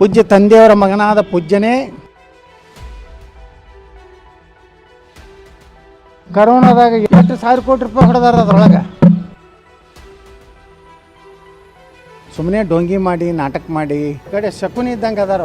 ಪೂಜ್ಯ ತಂದೆಯವರ ಮಗನಾದ ಪೂಜ್ಯನೇ. ಕರೋನಾದಾಗ ಎಷ್ಟು ಸಾವಿರ ಕೋಟಿ ರೂಪಾಯಿ ಹೊಡೆದಾರ ಅದ್ರೊಳಗೆ? ಸುಮ್ಮನೆ ಡೊಂಗಿ ಮಾಡಿ, ನಾಟಕ ಮಾಡಿ ಕಡೆ ಶಕುನಿ ಇದ್ದಂಗೆ ಅದಾರ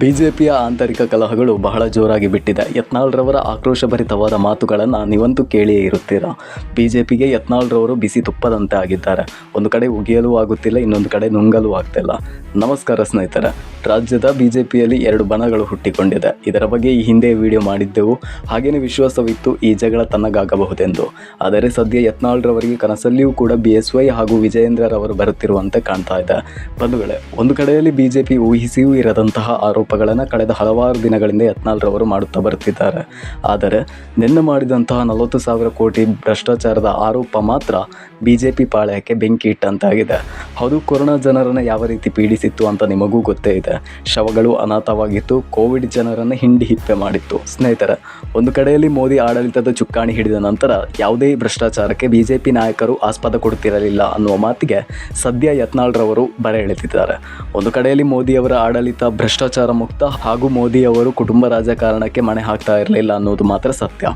ಬಿಜೆಪಿಯ ಆಂತರಿಕ ಕಲಹಗಳು ಬಹಳ ಜೋರಾಗಿ ಬಿಟ್ಟಿದೆ. ಯತ್ನಾಳ್ರವರ ಆಕ್ರೋಶಭರಿತವಾದ ಮಾತುಗಳನ್ನು ನೀವಂತೂ ಕೇಳಿಯೇ ಇರುತ್ತೀರಾ? ಬಿಜೆಪಿಗೆ ಯತ್ನಾಳ್ರವರು ಬಿಸಿ ತುಪ್ಪದಂತೆ ಆಗಿದ್ದಾರೆ. ಒಂದು ಕಡೆ ಉಗಿಯಲು ಆಗುತ್ತಿಲ್ಲ, ಇನ್ನೊಂದು ಕಡೆ ನುಂಗಲು ಆಗ್ತಿಲ್ಲ. ನಮಸ್ಕಾರ ಸ್ನೇಹಿತರೆ. ರಾಜ್ಯದ ಬಿಜೆಪಿಯಲ್ಲಿ ಎರಡು ಬಣಗಳು ಹುಟ್ಟಿಕೊಂಡಿದೆ. ಇದರ ಬಗ್ಗೆ ಈ ಹಿಂದೆ ವಿಡಿಯೋ ಮಾಡಿದ್ದೆವು. ಹಾಗೆಯೇ ವಿಶ್ವಾಸವಿತ್ತು ಈ ಜಗಳ ತನ್ನಗಾಗಬಹುದೆಂದು. ಆದರೆ ಸದ್ಯ ಯತ್ನಾಳ್ರವರಿಗೆ ಕನಸಲ್ಲಿಯೂ ಕೂಡ ಬಿ ಎಸ್ ವೈ ಹಾಗೂ ವಿಜಯೇಂದ್ರರವರು ಬರುತ್ತಿರುವಂತೆ ಕಾಣ್ತಾ ಇದೆ. ಬಂಧುಗಳೇ, ಒಂದು ಕಡೆಯಲ್ಲಿ ಬಿಜೆಪಿ ಊಹಿಸಿಯೂ ಇರದಂತಹ ಆರೋಪಗಳನ್ನು ಕಳೆದ ಹಲವಾರು ದಿನಗಳಿಂದ ಯತ್ನಾಲ್ರವರು ಮಾಡುತ್ತಾ ಬರುತ್ತಿದ್ದಾರೆ. ಆದರೆ, ನಿನ್ನೆ ಮಾಡಿದಂತಹ ನಲವತ್ತು ಸಾವಿರ ಕೋಟಿ ಭ್ರಷ್ಟಾಚಾರದ ಆರೋಪ ಮಾತ್ರ ಬಿಜೆಪಿ ಪಾಳ್ಯಕ್ಕೆ ಬೆಂಕಿ ಇಟ್ಟಂತಾಗಿದೆ. ಹೌದು ಕೊರೋನಾ ಜನರನ್ನು ಯಾವ ರೀತಿ ಪೀಡಿಸಿತ್ತು ಅಂತ ನಿಮಗೂ ಗೊತ್ತೇ ಇದೆ. ಶವಗಳು ಅನಾಥವಾಗಿತ್ತು, ಕೋವಿಡ್ ಜನರನ್ನು ಹಿಂಡಿ ಹಿಪ್ಪೆ ಮಾಡಿತ್ತು. ಸ್ನೇಹಿತರೆ, ಒಂದು ಕಡೆಯಲ್ಲಿ ಮೋದಿ ಆಡಳಿತದ ಚುಕ್ಕಾಣಿ ಹಿಡಿದ ನಂತರ ಯಾವುದೇ ಭ್ರಷ್ಟಾಚಾರಕ್ಕೆ ಬಿಜೆಪಿ ನಾಯಕರು ಆಸ್ಪದ ಕೊಡುತ್ತಿರಲಿಲ್ಲ ಅನ್ನುವ ಮಾತಿಗೆ ಸದ್ಯ ಯತ್ನಾಳ್ರವರು ಬರೆ ಎಳೆದಿದ್ದಾರೆ. ಒಂದು ಕಡೆಯಲ್ಲಿ ಮೋದಿಯವರ ಆಡಳಿತ ಭ್ರಷ್ಟಾಚಾರ ಮುಕ್ತ ಹಾಗೂ ಮೋದಿಯವರು ಕುಟುಂಬ ರಾಜಕಾರಣಕ್ಕೆ ಮಣೆ ಹಾಕ್ತಾ ಇರಲಿಲ್ಲ ಅನ್ನೋದು ಮಾತ್ರ ಸತ್ಯ.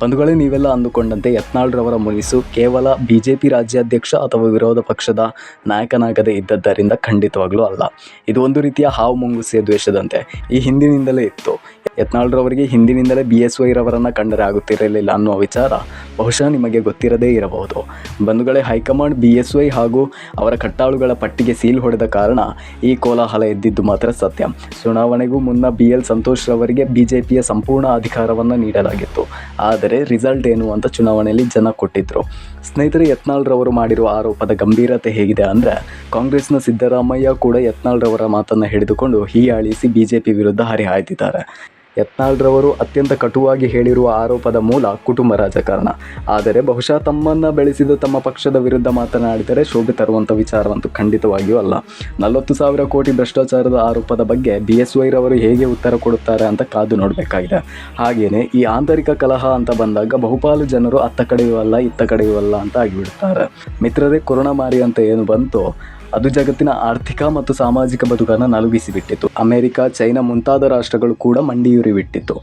ಬಂಧುಗಳೇ ನೀವೆಲ್ಲ ಅಂದುಕೊಂಡಂತೆ ಯತ್ನಾಳ್ರವರ ಮುನಿಸು ಕೇವಲ ಬಿಜೆಪಿ ರಾಜ್ಯಾಧ್ಯಕ್ಷ ಅಥವಾ ವಿರೋಧ ಪಕ್ಷದ ನಾಯಕನಾಗದೇ ಇದ್ದದ್ದರಿಂದ ಖಂಡಿತವಾಗ್ಲೂ ಅಲ್ಲ. ಇದು ಒಂದು ರೀತಿಯ ಹಾವು ಮುಂಗುಸಿಯ ದ್ವೇಷದಂತೆ. ಈ ಹಿಂದಿನಿಂದಲೇ ಇತ್ತು. ಯತ್ನಾಳ್ರವರಿಗೆ ಹಿಂದಿನಿಂದಲೇ ಬಿ ಎಸ್ ವೈರವರನ್ನು ಕಂಡರೆ ಆಗುತ್ತಿರಲಿಲ್ಲ ಅನ್ನುವ ವಿಚಾರ ಬಹುಶಃ ನಿಮಗೆ ಗೊತ್ತಿರದೇ ಇರಬಹುದು. ಬಂಧುಗಳೇ, ಹೈಕಮಾಂಡ್, ಬಿ ಎಸ್ ವೈ ಹಾಗೂ ಅವರ ಕಟ್ಟಾಳುಗಳ ಪಟ್ಟಿಗೆ ಸೀಲ್ ಹೊಡೆದ ಕಾರಣ ಈ ಕೋಲಾಹಲ ಎದ್ದಿದ್ದು ಮಾತ್ರ ಸತ್ಯ. ಚುನಾವಣೆಗೂ ಮುನ್ನ ಬಿ ಎಲ್ ಸಂತೋಷ್ ರವರಿಗೆ ಬಿಜೆಪಿಯ ಸಂಪೂರ್ಣ ಅಧಿಕಾರವನ್ನು ನೀಡಲಾಗಿತ್ತು. ಆದರೆ ರಿಸಲ್ಟ್ ಏನು ಅಂತ ಚುನಾವಣೆಯಲ್ಲಿ ಜನ ಕೊಟ್ಟಿದ್ರು. ಸ್ನೇಹಿತರೆ, ಯತ್ನಾಳ್ರವರು ಮಾಡಿರುವ ಆರೋಪದ ಗಂಭೀರತೆ ಹೇಗಿದೆ ಅಂದರೆ ಕಾಂಗ್ರೆಸ್ನ ಸಿದ್ದರಾಮಯ್ಯ ಕೂಡ ಯತ್ನಾಳ್ರವರ ಮಾತನ್ನು ಹಿಡಿದುಕೊಂಡು ಹೀಯಾಳಿಸಿ ಬಿಜೆಪಿ ವಿರುದ್ಧ ಹರಿಹಾಯ್ದಿದ್ದಾರೆ. ಯತ್ನಾಳ್ರವರು ಅತ್ಯಂತ ಕಟುವಾಗಿ ಹೇಳಿರುವ ಆರೋಪದ ಮೂಲ ಕುಟುಂಬ ರಾಜಕಾರಣ. ಆದರೆ ಬಹುಶಃ ತಮ್ಮನ್ನು ಬೆಳೆಸಿದ ತಮ್ಮ ಪಕ್ಷದ ವಿರುದ್ಧ ಮಾತನಾಡಿದರೆ ಶೋಭೆ ತರುವಂಥ ವಿಚಾರವಂತೂ ಖಂಡಿತವಾಗಿಯೂ ಅಲ್ಲ. ನಲವತ್ತು ಸಾವಿರ ಕೋಟಿ ಭ್ರಷ್ಟಾಚಾರದ ಆರೋಪದ ಬಗ್ಗೆ ಬಿ ಎಸ್ ವೈರವರು ಹೇಗೆ ಉತ್ತರ ಕೊಡುತ್ತಾರೆ ಅಂತ ಕಾದು ನೋಡಬೇಕಾಗಿದೆ. ಹಾಗೆಯೇ ಈ ಆಂತರಿಕ ಕಲಹ ಅಂತ ಬಂದಾಗ ಬಹುಪಾಲು ಜನರು ಅತ್ತ ಕಡೆಯುವಲ್ಲ ಇತ್ತ ಕಡೆಯುವಲ್ಲ ಅಂತ ಆಗಿಬಿಡ್ತಾರೆ ಮಿತ್ರರೇ, ಕೊರೋನಾ ಮಾರಿ ಅಂತ ಏನು ಬಂತು ಅದು ಜಗತ್ತಿನ ಆರ್ಥಿಕ ಮತ್ತು ಸಾಮಾಜಿಕ ಬದುಕನ್ನು ನಲುಗಿಸಿಬಿಟ್ಟಿತ್ತು ಅಮೆರಿಕ, ಚೈನಾ ಮುಂತಾದ ರಾಷ್ಟ್ರಗಳು ಕೂಡ ಮಂಡಿಯೂರಿ ಬಿಟ್ಟಿತ್ತು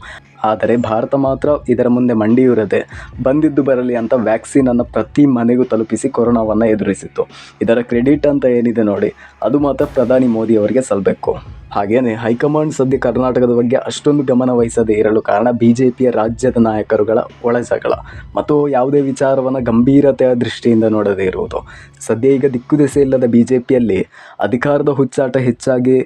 ಆದರೆ ಭಾರತ ಮಾತ್ರ ಇದರ ಮುಂದೆ ಮಂಡಿಯೂರದೆ ಬಂದಿದ್ದು ಬರಲಿ ಅಂತ ವ್ಯಾಕ್ಸಿನ್ ಅನ್ನು ಪ್ರತಿ ಮನೆಗೂ ತಲುಪಿಸಿ ಕೊರೋನಾವನ್ನು ಎದುರಿಸಿತ್ತು. ಇದರ ಕ್ರೆಡಿಟ್ ಅಂತ ಏನಿದೆ ನೋಡಿ, ಅದು ಮಾತ್ರ ಪ್ರಧಾನಿ ಮೋದಿ ಅವರಿಗೆ ಸಲ್ಲಬೇಕು ಹಾಗೆಯೇ ಹೈಕಮಾಂಡ್ ಸದ್ಯ ಕರ್ನಾಟಕದ ಬಗ್ಗೆ ಅಷ್ಟೊಂದು ಗಮನ ವಹಿಸದೇ ಇರಲು ಕಾರಣ ಬಿ ಜೆ ಪಿಯ ರಾಜ್ಯದ ನಾಯಕರುಗಳ ಒಳಜಗಳ ಮತ್ತು ಯಾವುದೇ ವಿಚಾರವನ್ನು ಗಂಭೀರತೆಯ ದೃಷ್ಟಿಯಿಂದ ನೋಡದೇ ಇರುವುದು. ಸದ್ಯ ಈಗ ದಿಕ್ಕು ದೆಸೆ ಇಲ್ಲದ ಬಿ ಜೆ ಪಿಯಲ್ಲಿ ಅಧಿಕಾರದ ಹುಚ್ಚಾಟ ಹೆಚ್ಚಾಗಿ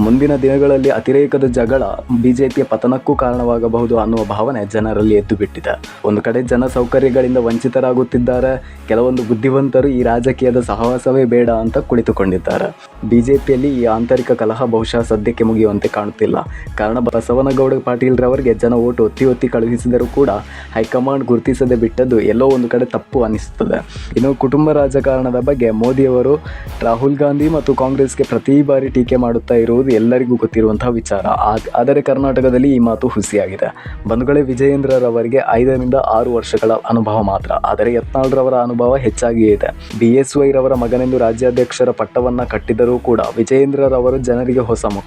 ಮುಂದಿನ ದಿನಗಳಲ್ಲಿ ಅತಿರೇಕದ ಜಗಳ ಬಿ ಜೆ ಪತನಕ್ಕೂ ಕಾರಣವಾಗಬಹುದು ಅನ್ನುವ ಭಾವನೆ ಜನರಲ್ಲಿ ಎದ್ದು ಬಿಟ್ಟಿದೆ ಒಂದು ಕಡೆ ಜನ ಸೌಕರ್ಯಗಳಿಂದ ವಂಚಿತರಾಗುತ್ತಿದ್ದಾರೆ. ಕೆಲವೊಂದು ಬುದ್ಧಿವಂತರು ಈ ರಾಜಕೀಯದ ಸಹವಾಸವೇ ಬೇಡ ಅಂತ ಕುಳಿತುಕೊಂಡಿದ್ದಾರೆ. ಬಿ ಜೆ ಪಿಯಲ್ಲಿ ಈ ಆಂತರಿಕ ಕಲಹ ಬಹುಶಃ ಸದ್ಯಕ್ಕೆ ಮುಗಿಯುವಂತೆ ಕಾಣುತ್ತಿಲ್ಲ. ಕಾರಣ ಬಸವನಗೌಡ ಪಾಟೀಲ್ ರವರಿಗೆ ಜನ ಓಟು ಒತ್ತಿ ಒತ್ತಿ ಕಳುಹಿಸಿದರೂ ಕೂಡ ಹೈಕಮಾಂಡ್ ಗುರುತಿಸದೆ ಬಿಟ್ಟದ್ದು ಎಲ್ಲೋ ಒಂದು ಕಡೆ ತಪ್ಪು ಅನಿಸುತ್ತದೆ ಇನ್ನು ಕುಟುಂಬ ರಾಜಕಾರಣದ ಬಗ್ಗೆ ಮೋದಿಯವರು ರಾಹುಲ್ ಗಾಂಧಿ ಮತ್ತು ಕಾಂಗ್ರೆಸ್ಗೆ ಪ್ರತಿ ಬಾರಿ ಟೀಕೆ ಮಾಡುತ್ತಾ ಇರುವುದು ಎಲ್ಲರಿಗೂ ಗೊತ್ತಿರುವಂತಹ ವಿಚಾರ. ಆದರೆ ಕರ್ನಾಟಕದಲ್ಲಿ ಈ ಮಾತು ಹುಸಿಯಾಗಿದೆ. ಬಂಧುಗಳೇ ವಿಜಯೇಂದ್ರರವರಿಗೆ ಐದರಿಂದ ಆರು ವರ್ಷಗಳ ಅನುಭವ ಮಾತ್ರ. ಆದರೆ ಯತ್ನಾಳ್ರವರ ಅನುಭವ ಹೆಚ್ಚಾಗಿಯೇ ಇದೆ. ಬಿ ಎಸ್ ವೈರವರ ಮಗನೆಂದು ರಾಜ್ಯಾಧ್ಯಕ್ಷರ ಪಟ್ಟವನ್ನು ಕಟ್ಟಿದರೂ ಕೂಡ ವಿಜಯೇಂದ್ರರವರು ಜನರಿಗೆ ಹೊಸ ಮುಖ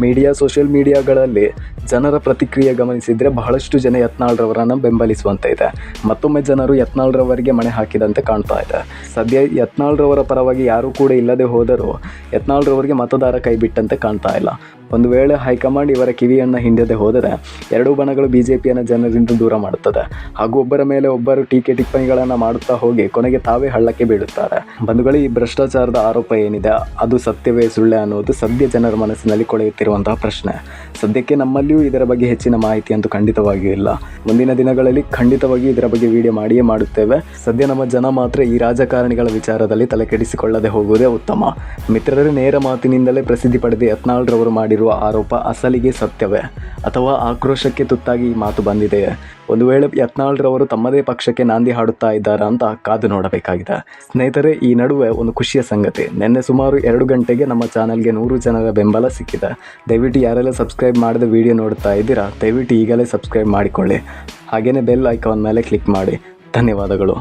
ಮೀಡಿಯಾ, ಸೋಷಿಯಲ್ ಮೀಡಿಯಾಗಳಲ್ಲಿ ಜನರ ಪ್ರತಿಕ್ರಿಯೆ ಗಮನಿಸಿದರೆ ಬಹಳಷ್ಟು ಜನ ಯತ್ನಾಳ್ರವರನ್ನು ಬೆಂಬಲಿಸುವಂತೆ ಇದೆ. ಮತ್ತೊಮ್ಮೆ ಜನರು ಯತ್ನಾಳ್ರವರಿಗೆ ಮಣೆ ಹಾಕಿದಂತೆ ಕಾಣ್ತಾ ಇದೆ. ಸದ್ಯ ಯತ್ನಾಳ್ರವರ ಪರವಾಗಿ ಯಾರೂ ಕೂಡ ಇಲ್ಲದೆ ಹೋದರೂ ಯತ್ನಾಳ್ರವರಿಗೆ ಮತದಾರ ಕೈ ಬಿಟ್ಟಂತೆ ಕಾಣ್ತಾ ಇಲ್ಲ. ಒಂದು ವೇಳೆ ಹೈಕಮಾಂಡ್ ಇವರ ಕಿವಿಯನ್ನು ಹಿಂಡದೆ ಹೋದರೆ ಎರಡೂ ಬಣಗಳು ಬಿ ಜೆ ಪಿಯನ್ನು ಜನರಿಂದ ದೂರ ಮಾಡುತ್ತದೆ. ಹಾಗೂ ಒಬ್ಬರ ಮೇಲೆ ಒಬ್ಬರು ಟೀಕೆ ಟಿಪ್ಪಣಿಗಳನ್ನು ಮಾಡುತ್ತಾ ಹೋಗಿ ಕೊನೆಗೆ ತಾವೇ ಹಳ್ಳಕ್ಕೆ ಬೀಳುತ್ತಾರೆ. ಬಂಧುಗಳು, ಈ ಭ್ರಷ್ಟಾಚಾರದ ಆರೋಪ ಏನಿದೆ? ಅದು ಸತ್ಯವೇ ಸುಳ್ಳೆ ಅನ್ನೋದು ಸದ್ಯ ಜನರ ಮನಸ್ಸಿನಲ್ಲಿ ಕೊಳೆಯುತ್ತಿರುವಂತಹ ಪ್ರಶ್ನೆ. ಸದ್ಯಕ್ಕೆ ನಮ್ಮಲ್ಲಿಯೂ ಇದರ ಬಗ್ಗೆ ಹೆಚ್ಚಿನ ಮಾಹಿತಿ ಅಂತೂ ಖಂಡಿತವಾಗಿಯೂ ಇಲ್ಲ. ಮುಂದಿನ ದಿನಗಳಲ್ಲಿ ಖಂಡಿತವಾಗಿ ಇದರ ಬಗ್ಗೆ ವಿಡಿಯೋ ಮಾಡಿಯೇ ಮಾಡುತ್ತೇವೆ. ಸದ್ಯ ನಮ್ಮ ಜನ ಮಾತ್ರ ಈ ರಾಜಕಾರಣಿಗಳ ವಿಚಾರದಲ್ಲಿ ತಲೆಕೆಡಿಸಿಕೊಳ್ಳದೆ ಹೋಗುವುದೇ ಉತ್ತಮ. ಮಿತ್ರರೇ, ನೇರ ಮಾತಿನಿಂದಲೇ ಪ್ರಸಿದ್ಧಿ ಪಡೆದ ಯತ್ನಾಳ್ರವರು ಮಾಡಿರುವ ಆರೋಪ ಅಸಲಿಗೆ ಸತ್ಯವೇ ಅಥವಾ ಆಕ್ರೋಶಕ್ಕೆ ತುತ್ತಾಗಿ ಈ ಮಾತು ಬಂದಿದೆಯೇ? ಒಂದು ವೇಳೆ ಯತ್ನಾಳ್ರವರು ತಮ್ಮದೇ ಪಕ್ಷಕ್ಕೆ ನಾಂದಿ ಹಾಡುತ್ತಾ ಇದ್ದಾರಾ ಅಂತ ಕಾದು ನೋಡಬೇಕಾಗಿದೆ. ಸ್ನೇಹಿತರೆ, ಈ ನಡುವೆ ಒಂದು ಖುಷಿಯ ಸಂಗತಿ. ನಿನ್ನೆ ಸುಮಾರು ಎರಡು ಗಂಟೆಗೆ ನಮ್ಮ ಚಾನಲ್ಗೆ ನೂರು ಜನರ ಬೆಂಬಲ ಸಿಕ್ಕಿದೆ. ದಯವಿಟ್ಟು ಯಾರೆಲ್ಲ ಸಬ್ಸ್ಕ್ರೈಬ್ ಮಾಡಿದ ವಿಡಿಯೋ ನೋಡ್ತಾ ಇದ್ದೀರಾ, ದಯವಿಟ್ಟು ಈಗಲೇ ಸಬ್ಸ್ಕ್ರೈಬ್ ಮಾಡಿಕೊಳ್ಳಿ. ಹಾಗೆಯೇ ಬೆಲ್ ಐಕಾನ್ ಮೇಲೆ ಕ್ಲಿಕ್ ಮಾಡಿ. ಧನ್ಯವಾದಗಳು.